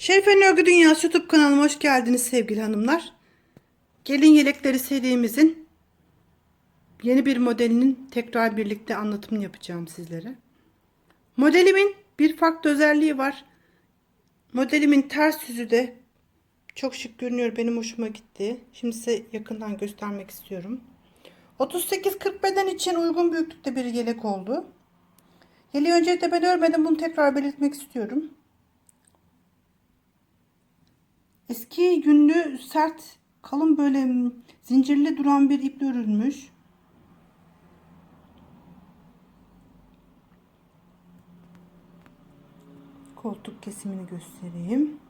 Şerife'nin Örgü Dünyası YouTube kanalıma hoş geldiniz sevgili hanımlar. Gelin yelekleri serimizin yeni bir modelinin tekrar birlikte anlatımını yapacağım sizlere. Modelimin bir farklı özelliği var. Modelimin ters yüzü de çok şık görünüyor. Benim hoşuma gitti. Şimdi size yakından göstermek istiyorum. 38-40 beden için uygun büyüklükte bir yelek oldu. Yeleği öncelikle ben örmedim. Bunu tekrar belirtmek istiyorum. Eski yünlü sert kalın böyle zincirli duran bir iple örülmüş. Koltuk kesimini göstereyim.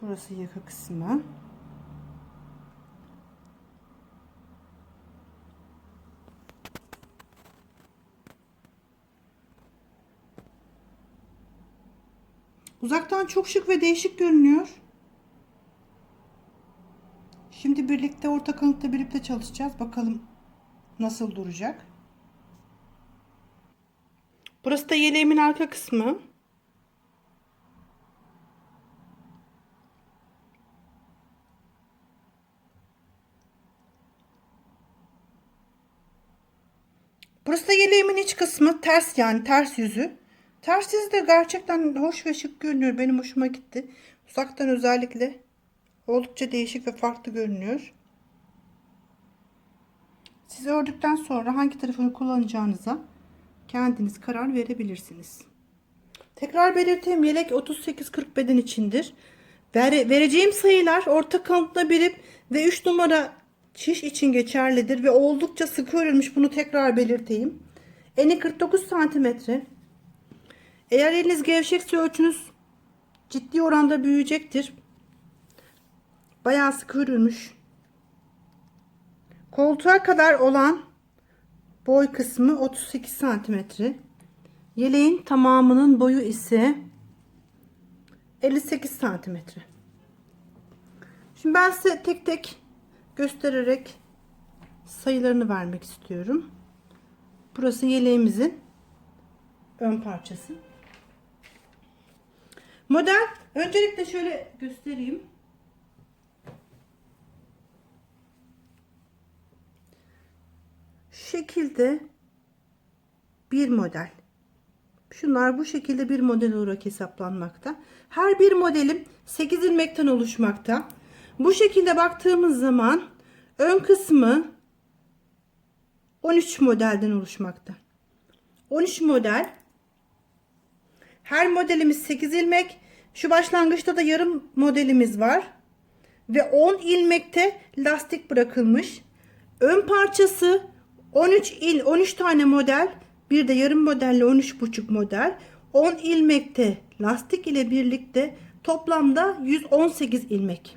Burası yaka kısmı. Uzaktan çok şık ve değişik görünüyor. Şimdi birlikte orta kanıtta birlikte çalışacağız. Bakalım nasıl duracak. Burası da yeleğimin arka kısmı. Burası da yeleğimin iç kısmı. Ters yani ters yüzü. Ters yüzü de gerçekten hoş ve şık görünüyor. Benim hoşuma gitti. Uzaktan özellikle oldukça değişik ve farklı görünüyor. Siz ördükten sonra hangi tarafını kullanacağınıza kendiniz karar verebilirsiniz. Tekrar belirteyim yelek 38-40 beden içindir. Vere- vereceğim sayılar orta kanatla birip ve 3 numara şiş için geçerlidir ve oldukça sıkı örülmüş bunu tekrar belirteyim. Eni 49 santimetre. Eğer eliniz gevşekse ölçünüz ciddi oranda büyüyecektir. Bayağı sıkı örülmüş. Koltuğa kadar olan boy kısmı 38 santimetre. Yeleğin tamamının boyu ise 58 santimetre. Şimdi ben size tek tek göstererek sayılarını vermek istiyorum. Burası yeleğimizin ön parçası. Model öncelikle şöyle göstereyim. Şekilde bir model. Şunlar bu şekilde bir model olarak hesaplanmakta. Her bir modelim 8 ilmekten oluşmakta. Bu şekilde baktığımız zaman ön kısmı 13 modelden oluşmakta. 13 model. Her modelimiz 8 ilmek. Şu başlangıçta da yarım modelimiz var. Ve 10 ilmekte lastik bırakılmış. Ön parçası 13 il 13 tane model. Bir de yarım modelle 13,5 model. 10 ilmekte lastik ile birlikte toplamda 118 ilmek.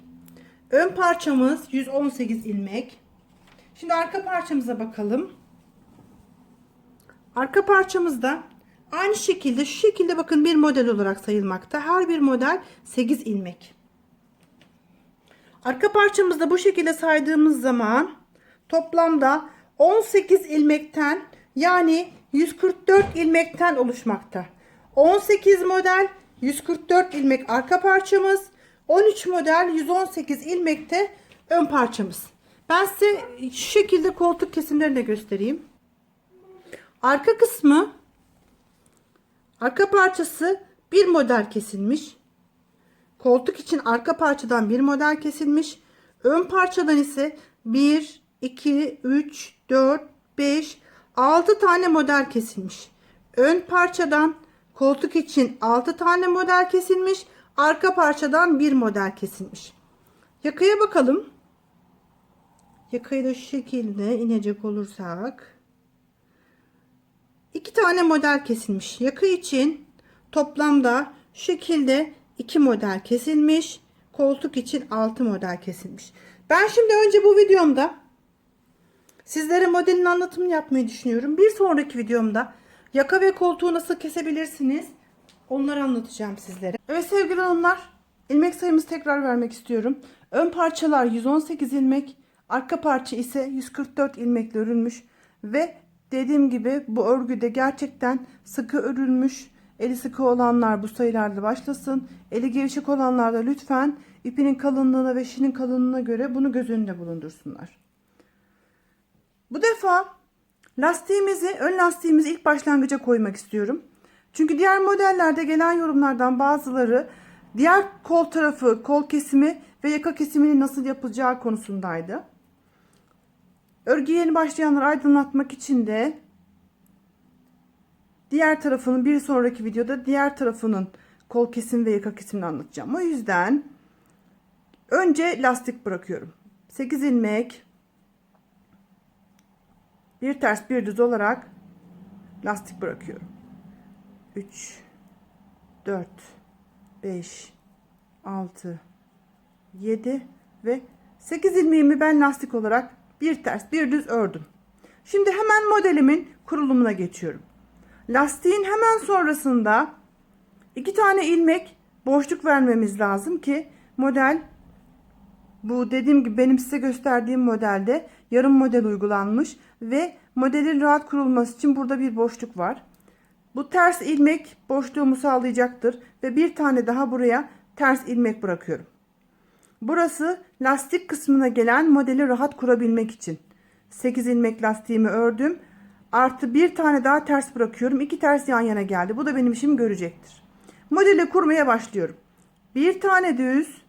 Ön parçamız 118 ilmek. Şimdi arka parçamıza bakalım. Arka parçamızda aynı şekilde şu şekilde bakın bir model olarak sayılmakta. Her bir model 8 ilmek. Arka parçamızda bu şekilde saydığımız zaman toplamda 18 ilmekten yani 144 ilmekten oluşmakta. 18 model 144 ilmek arka parçamız. 13 model 118 ilmekte ön parçamız. Ben size şu şekilde koltuk kesimlerini de göstereyim. Arka kısmı arka parçası bir model kesilmiş. Koltuk için arka parçadan bir model kesilmiş. Ön parçadan ise 1, 2, 3, 4, 5, 6 tane model kesilmiş. Ön parçadan koltuk için 6 tane model kesilmiş. Arka parçadan bir model kesilmiş. Yakaya bakalım. Yakayı da şu şekilde inecek olursak. İki tane model kesilmiş. Yaka için toplamda şu şekilde iki model kesilmiş. Koltuk için 6 model kesilmiş. Ben şimdi önce bu videomda sizlere modelin anlatımını yapmayı düşünüyorum. Bir sonraki videomda yaka ve koltuğu nasıl kesebilirsiniz onları anlatacağım sizlere. Evet sevgili hanımlar ilmek sayımızı tekrar vermek istiyorum. Ön parçalar 118 ilmek arka parça ise 144 ilmekle örülmüş ve Dediğim gibi bu örgüde gerçekten sıkı örülmüş. Eli sıkı olanlar bu sayılarda başlasın. Eli gevşek olanlar da lütfen ipinin kalınlığına ve şinin kalınlığına göre bunu göz önünde bulundursunlar. Bu defa lastiğimizi, ön lastiğimizi ilk başlangıca koymak istiyorum. Çünkü diğer modellerde gelen yorumlardan bazıları diğer kol tarafı, kol kesimi ve yaka kesiminin nasıl yapılacağı konusundaydı. Örgüye yeni başlayanları aydınlatmak için de diğer tarafının bir sonraki videoda diğer tarafının kol kesim ve yaka kesimini anlatacağım. O yüzden önce lastik bırakıyorum. 8 ilmek bir ters bir düz olarak lastik bırakıyorum. 3 4 5 6 7 ve 8 ilmeğimi ben lastik olarak bir ters bir düz ördüm. Şimdi hemen modelimin kurulumuna geçiyorum. Lastiğin hemen sonrasında iki tane ilmek boşluk vermemiz lazım ki model bu dediğim gibi benim size gösterdiğim modelde yarım model uygulanmış ve modelin rahat kurulması için burada bir boşluk var. Bu ters ilmek boşluğumu sağlayacaktır ve bir tane daha buraya ters ilmek bırakıyorum. Burası lastik kısmına gelen modeli rahat kurabilmek için. 8 ilmek lastiğimi ördüm. Artı bir tane daha ters bırakıyorum. İki ters yan yana geldi. Bu da benim işimi görecektir. Modeli kurmaya başlıyorum. Bir tane düz,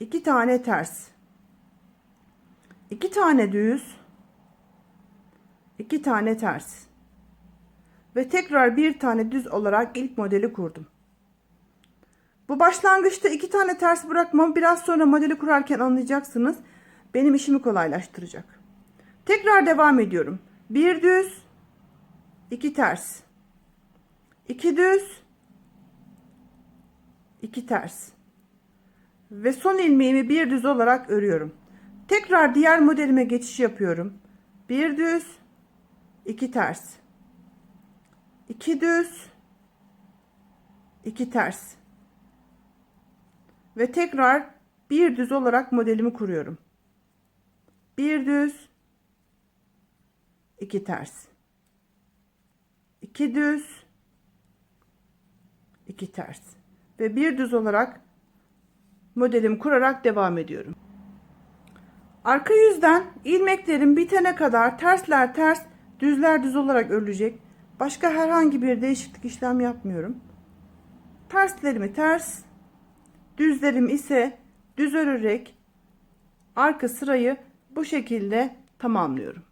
iki tane ters. iki tane düz, iki tane ters. Ve tekrar bir tane düz olarak ilk modeli kurdum. Bu başlangıçta iki tane ters bırakmam biraz sonra modeli kurarken anlayacaksınız. Benim işimi kolaylaştıracak. Tekrar devam ediyorum. Bir düz, iki ters. iki düz, iki ters. Ve son ilmeğimi bir düz olarak örüyorum. Tekrar diğer modelime geçiş yapıyorum. Bir düz, iki ters. iki düz, iki ters ve tekrar bir düz olarak modelimi kuruyorum. Bir düz, iki ters. iki düz, iki ters ve bir düz olarak modelimi kurarak devam ediyorum. Arka yüzden ilmeklerim bitene kadar tersler ters, düzler düz olarak örülecek. Başka herhangi bir değişiklik işlem yapmıyorum. Terslerimi ters, Düzlerim ise düz örerek arka sırayı bu şekilde tamamlıyorum.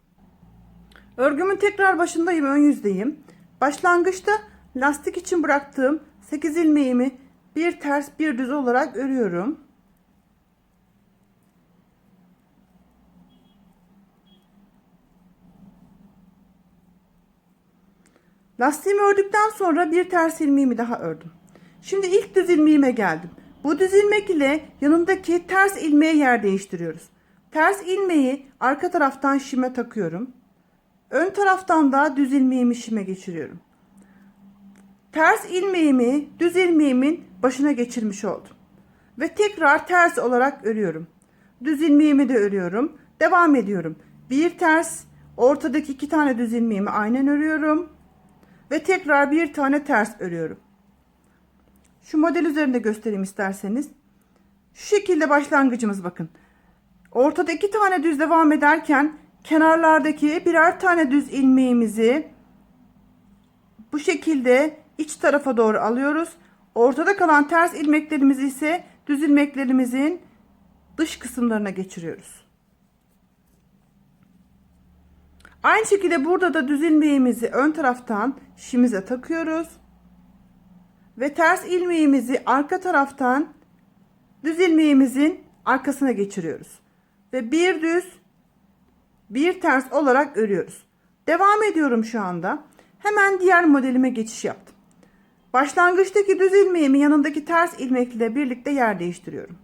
Örgümün tekrar başındayım, ön yüzdeyim. Başlangıçta lastik için bıraktığım 8 ilmeğimi bir ters bir düz olarak örüyorum. Lastiğimi ördükten sonra bir ters ilmeğimi daha ördüm. Şimdi ilk düz ilmeğime geldim. Bu düz ilmek ile yanındaki ters ilmeğe yer değiştiriyoruz. Ters ilmeği arka taraftan şime takıyorum. Ön taraftan da düz ilmeğimi şime geçiriyorum. Ters ilmeğimi düz ilmeğimin başına geçirmiş oldum. Ve tekrar ters olarak örüyorum. Düz ilmeğimi de örüyorum. Devam ediyorum. Bir ters, ortadaki iki tane düz ilmeğimi aynen örüyorum. Ve tekrar bir tane ters örüyorum. Şu model üzerinde göstereyim isterseniz. Şu şekilde başlangıcımız bakın. Ortada iki tane düz devam ederken kenarlardaki birer tane düz ilmeğimizi bu şekilde iç tarafa doğru alıyoruz. Ortada kalan ters ilmeklerimizi ise düz ilmeklerimizin dış kısımlarına geçiriyoruz. Aynı şekilde burada da düz ilmeğimizi ön taraftan şimize takıyoruz ve ters ilmeğimizi arka taraftan düz ilmeğimizin arkasına geçiriyoruz. Ve bir düz bir ters olarak örüyoruz. Devam ediyorum şu anda. Hemen diğer modelime geçiş yaptım. Başlangıçtaki düz ilmeğimi yanındaki ters ilmekle birlikte yer değiştiriyorum.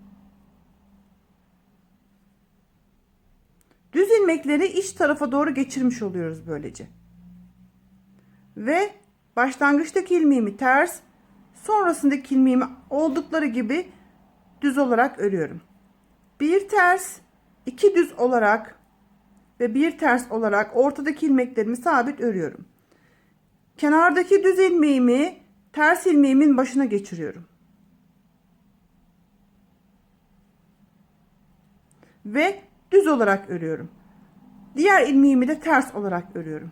Düz ilmekleri iç tarafa doğru geçirmiş oluyoruz böylece. Ve başlangıçtaki ilmeğimi ters, Sonrasındaki ilmeğimi oldukları gibi düz olarak örüyorum. Bir ters, iki düz olarak ve bir ters olarak ortadaki ilmeklerimi sabit örüyorum. Kenardaki düz ilmeğimi ters ilmeğimin başına geçiriyorum. Ve düz olarak örüyorum. Diğer ilmeğimi de ters olarak örüyorum.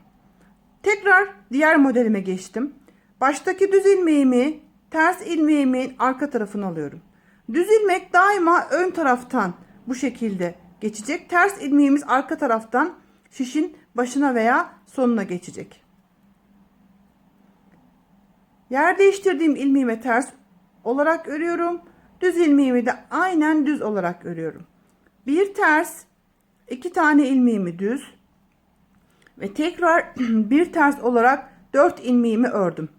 Tekrar diğer modelime geçtim. Baştaki düz ilmeğimi ters ilmeğimin arka tarafına alıyorum. Düz ilmek daima ön taraftan bu şekilde geçecek. Ters ilmeğimiz arka taraftan şişin başına veya sonuna geçecek. Yer değiştirdiğim ilmeğime ters olarak örüyorum. Düz ilmeğimi de aynen düz olarak örüyorum. Bir ters, iki tane ilmeğimi düz ve tekrar bir ters olarak 4 ilmeğimi ördüm.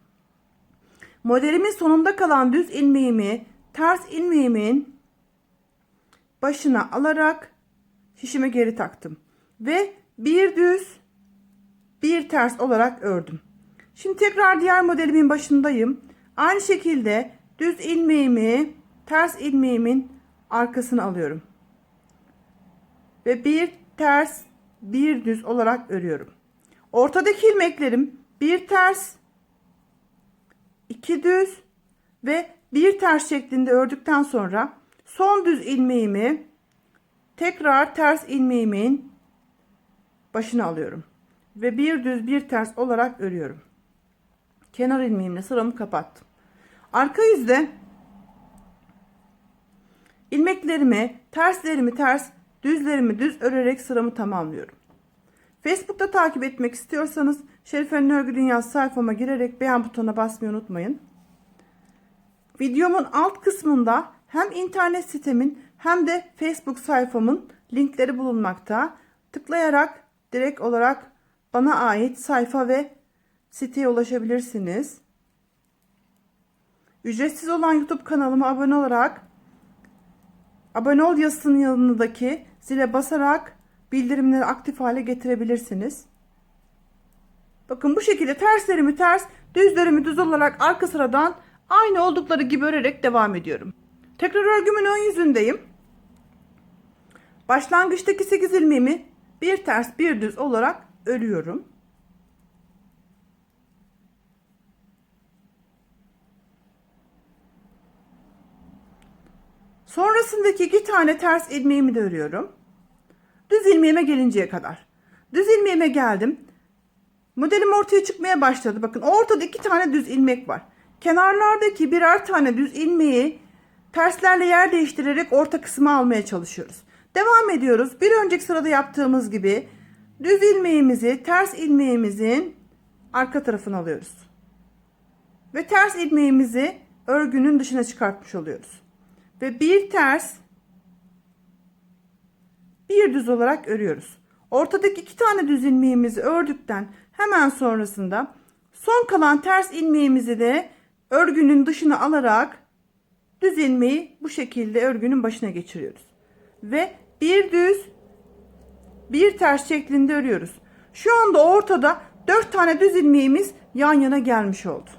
Modelimin sonunda kalan düz ilmeğimi ters ilmeğimin başına alarak şişime geri taktım ve bir düz bir ters olarak ördüm. Şimdi tekrar diğer modelimin başındayım. Aynı şekilde düz ilmeğimi ters ilmeğimin arkasına alıyorum. Ve bir ters bir düz olarak örüyorum. Ortadaki ilmeklerim bir ters iki düz ve bir ters şeklinde ördükten sonra son düz ilmeğimi tekrar ters ilmeğimin başına alıyorum ve bir düz bir ters olarak örüyorum. Kenar ilmeğimle sıramı kapattım. Arka yüzde ilmeklerimi, terslerimi ters, düzlerimi düz örerek sıramı tamamlıyorum. Facebook'ta takip etmek istiyorsanız Şerife'nin Örgü Dünyası sayfama girerek beğen butonuna basmayı unutmayın. Videomun alt kısmında hem internet sitemin hem de Facebook sayfamın linkleri bulunmakta. Tıklayarak direkt olarak bana ait sayfa ve siteye ulaşabilirsiniz. Ücretsiz olan YouTube kanalıma abone olarak abone ol yazısının yanındaki zile basarak bildirimleri aktif hale getirebilirsiniz. Bakın bu şekilde terslerimi ters, düzlerimi düz olarak arka sıradan aynı oldukları gibi örerek devam ediyorum. Tekrar örgümün ön yüzündeyim. Başlangıçtaki 8 ilmeğimi bir ters bir düz olarak örüyorum. Sonrasındaki iki tane ters ilmeğimi de örüyorum. Düz ilmeğime gelinceye kadar. Düz ilmeğime geldim. Modelim ortaya çıkmaya başladı. Bakın ortada iki tane düz ilmek var. Kenarlardaki birer tane düz ilmeği terslerle yer değiştirerek orta kısmı almaya çalışıyoruz. Devam ediyoruz. Bir önceki sırada yaptığımız gibi düz ilmeğimizi ters ilmeğimizin arka tarafına alıyoruz. Ve ters ilmeğimizi örgünün dışına çıkartmış oluyoruz. Ve bir ters bir düz olarak örüyoruz. Ortadaki iki tane düz ilmeğimizi ördükten hemen sonrasında son kalan ters ilmeğimizi de örgünün dışına alarak düz ilmeği bu şekilde örgünün başına geçiriyoruz. Ve bir düz bir ters şeklinde örüyoruz. Şu anda ortada 4 tane düz ilmeğimiz yan yana gelmiş oldu.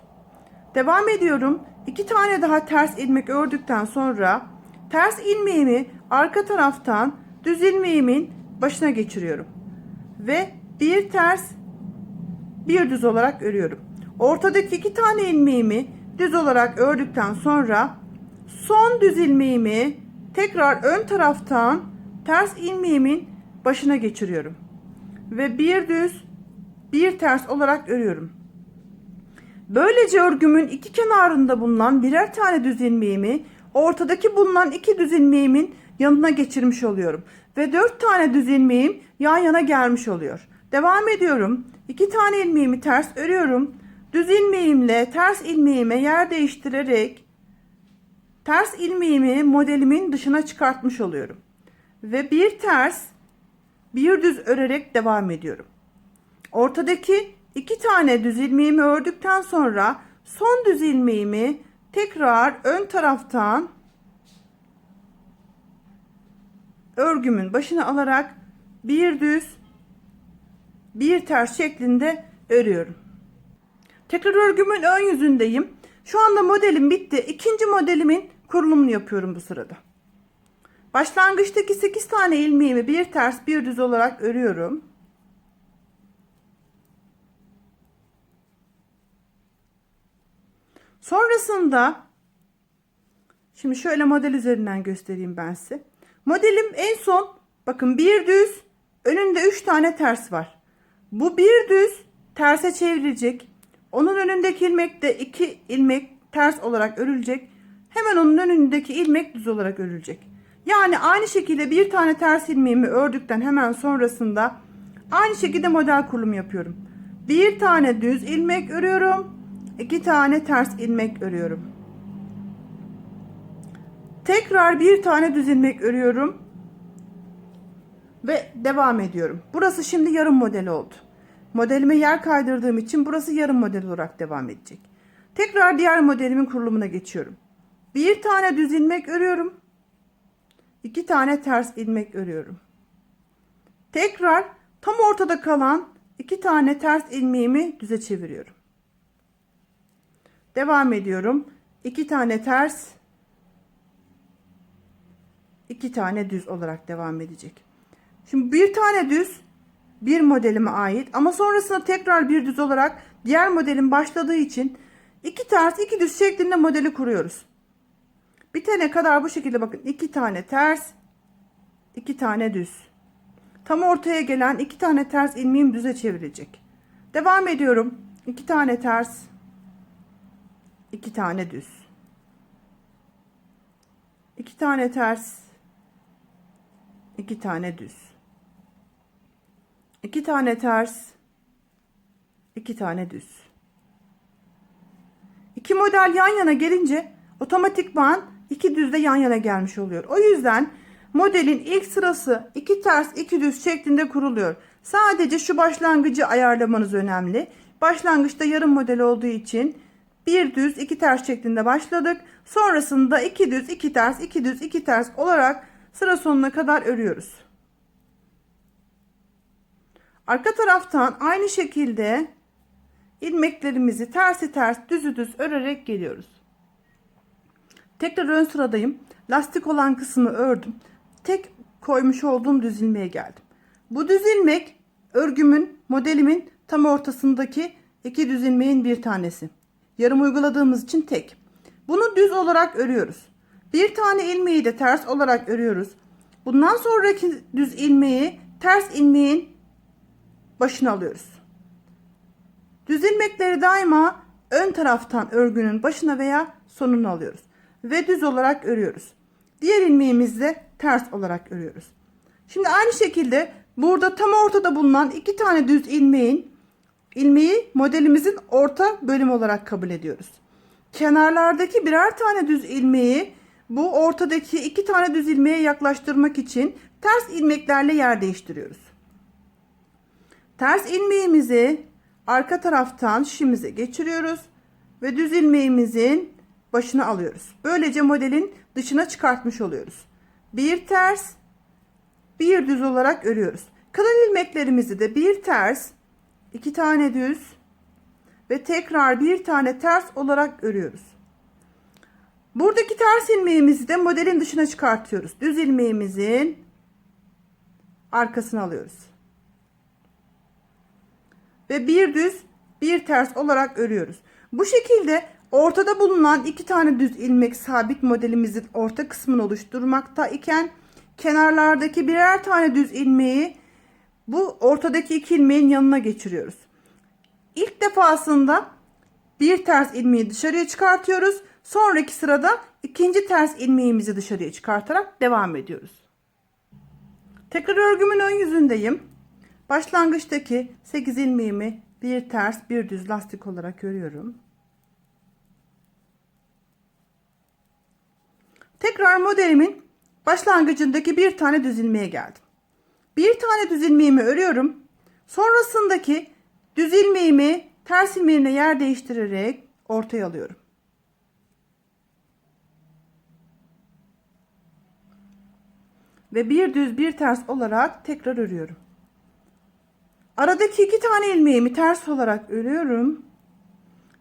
Devam ediyorum. 2 tane daha ters ilmek ördükten sonra ters ilmeğimi arka taraftan düz ilmeğimin başına geçiriyorum. Ve bir ters bir düz olarak örüyorum. Ortadaki iki tane ilmeğimi düz olarak ördükten sonra son düz ilmeğimi tekrar ön taraftan ters ilmeğimin başına geçiriyorum. Ve bir düz bir ters olarak örüyorum. Böylece örgümün iki kenarında bulunan birer tane düz ilmeğimi ortadaki bulunan iki düz ilmeğimin yanına geçirmiş oluyorum. Ve dört tane düz ilmeğim yan yana gelmiş oluyor. Devam ediyorum. İki tane ilmeğimi ters örüyorum. Düz ilmeğimle ters ilmeğime yer değiştirerek ters ilmeğimi modelimin dışına çıkartmış oluyorum. Ve bir ters bir düz örerek devam ediyorum. Ortadaki iki tane düz ilmeğimi ördükten sonra son düz ilmeğimi tekrar ön taraftan örgümün başına alarak bir düz bir ters şeklinde örüyorum. Tekrar örgümün ön yüzündeyim. Şu anda modelim bitti. İkinci modelimin kurulumunu yapıyorum bu sırada. Başlangıçtaki 8 tane ilmeğimi bir ters bir düz olarak örüyorum. Sonrasında şimdi şöyle model üzerinden göstereyim ben size. Modelim en son bakın bir düz önünde 3 tane ters var. Bu bir düz terse çevrilecek. Onun önündeki ilmek de 2 ilmek ters olarak örülecek. Hemen onun önündeki ilmek düz olarak örülecek. Yani aynı şekilde bir tane ters ilmeğimi ördükten hemen sonrasında aynı şekilde model kurulumu yapıyorum. Bir tane düz ilmek örüyorum. iki tane ters ilmek örüyorum. Tekrar bir tane düz ilmek örüyorum. Ve devam ediyorum. Burası şimdi yarım model oldu. Modelime yer kaydırdığım için burası yarım model olarak devam edecek. Tekrar diğer modelimin kurulumuna geçiyorum. Bir tane düz ilmek örüyorum. iki tane ters ilmek örüyorum. Tekrar tam ortada kalan iki tane ters ilmeğimi düze çeviriyorum. Devam ediyorum. iki tane ters, iki tane düz olarak devam edecek. Şimdi bir tane düz bir modelime ait ama sonrasında tekrar bir düz olarak diğer modelin başladığı için iki ters iki düz şeklinde modeli kuruyoruz. Bitene kadar bu şekilde bakın iki tane ters iki tane düz. Tam ortaya gelen iki tane ters ilmeğim düze çevirecek. Devam ediyorum. iki tane ters iki tane düz. iki tane ters iki tane düz. iki tane ters iki tane düz. İki model yan yana gelince otomatikman iki düz de yan yana gelmiş oluyor. O yüzden modelin ilk sırası iki ters iki düz şeklinde kuruluyor. Sadece şu başlangıcı ayarlamanız önemli. Başlangıçta yarım model olduğu için bir düz iki ters şeklinde başladık. Sonrasında iki düz iki ters iki düz iki ters olarak sıra sonuna kadar örüyoruz. Arka taraftan aynı şekilde ilmeklerimizi tersi ters düzü düz örerek geliyoruz. Tekrar ön sıradayım. Lastik olan kısmı ördüm. Tek koymuş olduğum düz ilmeğe geldim. Bu düz ilmek örgümün, modelimin tam ortasındaki iki düz ilmeğin bir tanesi. Yarım uyguladığımız için tek. Bunu düz olarak örüyoruz. Bir tane ilmeği de ters olarak örüyoruz. Bundan sonraki düz ilmeği ters ilmeğin başına alıyoruz. Düz ilmekleri daima ön taraftan örgünün başına veya sonuna alıyoruz. Ve düz olarak örüyoruz. Diğer ilmeğimizde ters olarak örüyoruz. Şimdi aynı şekilde burada tam ortada bulunan iki tane düz ilmeğin ilmeği modelimizin orta bölüm olarak kabul ediyoruz. Kenarlardaki birer tane düz ilmeği bu ortadaki iki tane düz ilmeğe yaklaştırmak için ters ilmeklerle yer değiştiriyoruz. Ters ilmeğimizi arka taraftan şişimize geçiriyoruz ve düz ilmeğimizin başına alıyoruz. Böylece modelin dışına çıkartmış oluyoruz. Bir ters, bir düz olarak örüyoruz. Kalan ilmeklerimizi de bir ters, iki tane düz ve tekrar bir tane ters olarak örüyoruz. Buradaki ters ilmeğimizi de modelin dışına çıkartıyoruz. Düz ilmeğimizin arkasına alıyoruz. Ve bir düz bir ters olarak örüyoruz. Bu şekilde ortada bulunan iki tane düz ilmek sabit modelimizin orta kısmını oluşturmakta iken kenarlardaki birer tane düz ilmeği bu ortadaki iki ilmeğin yanına geçiriyoruz. İlk defasında bir ters ilmeği dışarıya çıkartıyoruz. Sonraki sırada ikinci ters ilmeğimizi dışarıya çıkartarak devam ediyoruz. Tekrar örgümün ön yüzündeyim. Başlangıçtaki 8 ilmeğimi bir ters bir düz lastik olarak örüyorum. Tekrar modelimin başlangıcındaki bir tane düz ilmeğe geldim. Bir tane düz ilmeğimi örüyorum. Sonrasındaki düz ilmeğimi ters ilmeğine yer değiştirerek ortaya alıyorum. Ve bir düz bir ters olarak tekrar örüyorum. Aradaki iki tane ilmeğimi ters olarak örüyorum.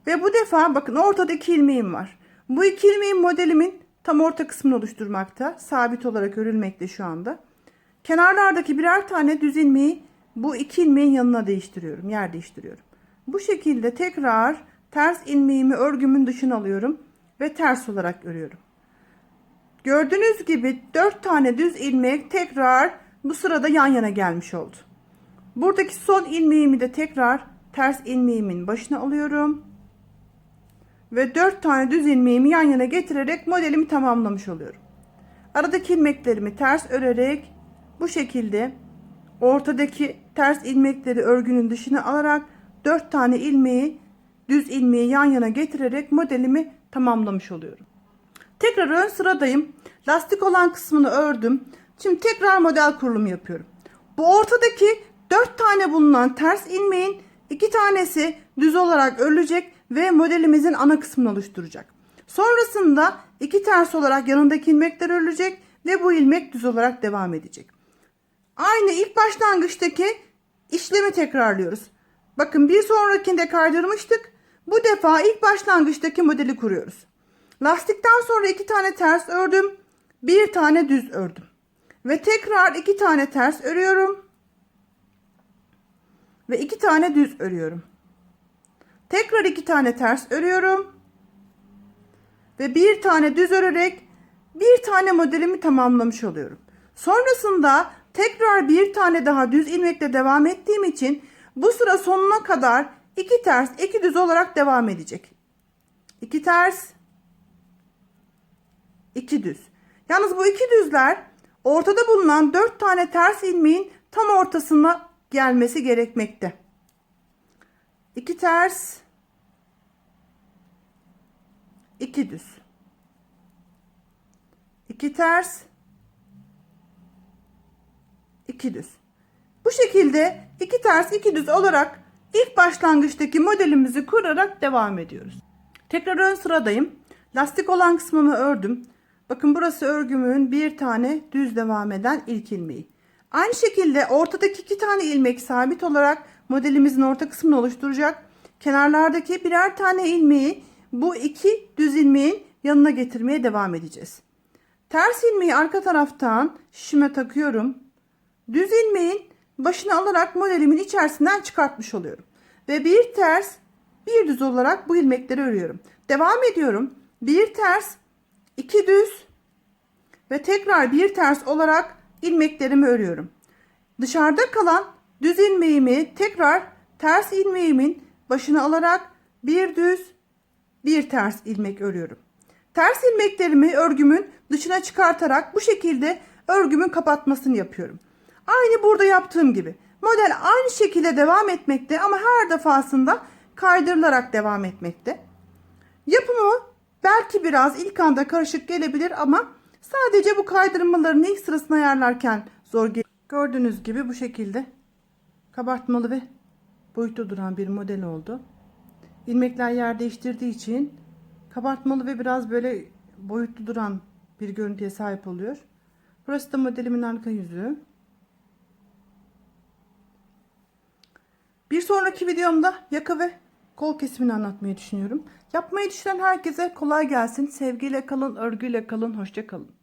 Ve bu defa bakın ortada iki ilmeğim var. Bu iki ilmeğin modelimin tam orta kısmını oluşturmakta. Sabit olarak örülmekte şu anda. Kenarlardaki birer tane düz ilmeği bu iki ilmeğin yanına değiştiriyorum. Yer değiştiriyorum. Bu şekilde tekrar ters ilmeğimi örgümün dışına alıyorum ve ters olarak örüyorum. Gördüğünüz gibi 4 tane düz ilmek tekrar bu sırada yan yana gelmiş oldu. Buradaki son ilmeğimi de tekrar ters ilmeğimin başına alıyorum. Ve 4 tane düz ilmeğimi yan yana getirerek modelimi tamamlamış oluyorum. Aradaki ilmeklerimi ters örerek bu şekilde ortadaki ters ilmekleri örgünün dışına alarak 4 tane ilmeği düz ilmeği yan yana getirerek modelimi tamamlamış oluyorum. Tekrar ön sıradayım. Lastik olan kısmını ördüm. Şimdi tekrar model kurulumu yapıyorum. Bu ortadaki 4 tane bulunan ters ilmeğin 2 tanesi düz olarak örülecek ve modelimizin ana kısmını oluşturacak. Sonrasında iki ters olarak yanındaki ilmekler örülecek ve bu ilmek düz olarak devam edecek. Aynı ilk başlangıçtaki işlemi tekrarlıyoruz. Bakın bir sonrakinde kaydırmıştık. Bu defa ilk başlangıçtaki modeli kuruyoruz. Lastikten sonra iki tane ters ördüm. Bir tane düz ördüm. Ve tekrar iki tane ters örüyorum. Ve iki tane düz örüyorum. Tekrar iki tane ters örüyorum. Ve bir tane düz örerek bir tane modelimi tamamlamış oluyorum. Sonrasında tekrar bir tane daha düz ilmekle devam ettiğim için bu sıra sonuna kadar iki ters iki düz olarak devam edecek. İki ters, iki düz. Yalnız bu iki düzler ortada bulunan dört tane ters ilmeğin tam ortasına gelmesi gerekmekte. İki ters, iki düz. İki ters, iki düz. Bu şekilde iki ters iki düz olarak ilk başlangıçtaki modelimizi kurarak devam ediyoruz. Tekrar ön sıradayım. Lastik olan kısmımı ördüm. Bakın burası örgümün bir tane düz devam eden ilk ilmeği. Aynı şekilde ortadaki iki tane ilmek sabit olarak modelimizin orta kısmını oluşturacak. Kenarlardaki birer tane ilmeği bu iki düz ilmeğin yanına getirmeye devam edeceğiz. Ters ilmeği arka taraftan şişime takıyorum. Düz ilmeğin başını alarak modelimin içerisinden çıkartmış oluyorum. Ve bir ters bir düz olarak bu ilmekleri örüyorum. Devam ediyorum. Bir ters iki düz ve tekrar bir ters olarak ilmeklerimi örüyorum. Dışarıda kalan düz ilmeğimi tekrar ters ilmeğimin başına alarak bir düz bir ters ilmek örüyorum. Ters ilmeklerimi örgümün dışına çıkartarak bu şekilde örgümün kapatmasını yapıyorum. Aynı burada yaptığım gibi. Model aynı şekilde devam etmekte ama her defasında kaydırılarak devam etmekte. Yapımı belki biraz ilk anda karışık gelebilir ama sadece bu kaydırmaların ilk sırasını ayarlarken zor geliyor. Gördüğünüz gibi bu şekilde kabartmalı ve boyutlu duran bir model oldu. İlmekler yer değiştirdiği için kabartmalı ve biraz böyle boyutlu duran bir görüntüye sahip oluyor. Burası da modelimin arka yüzü. Bir sonraki videomda yaka ve kol kesimini anlatmayı düşünüyorum. Yapmayı düşünen herkese kolay gelsin. Sevgiyle kalın, örgüyle kalın, hoşça kalın.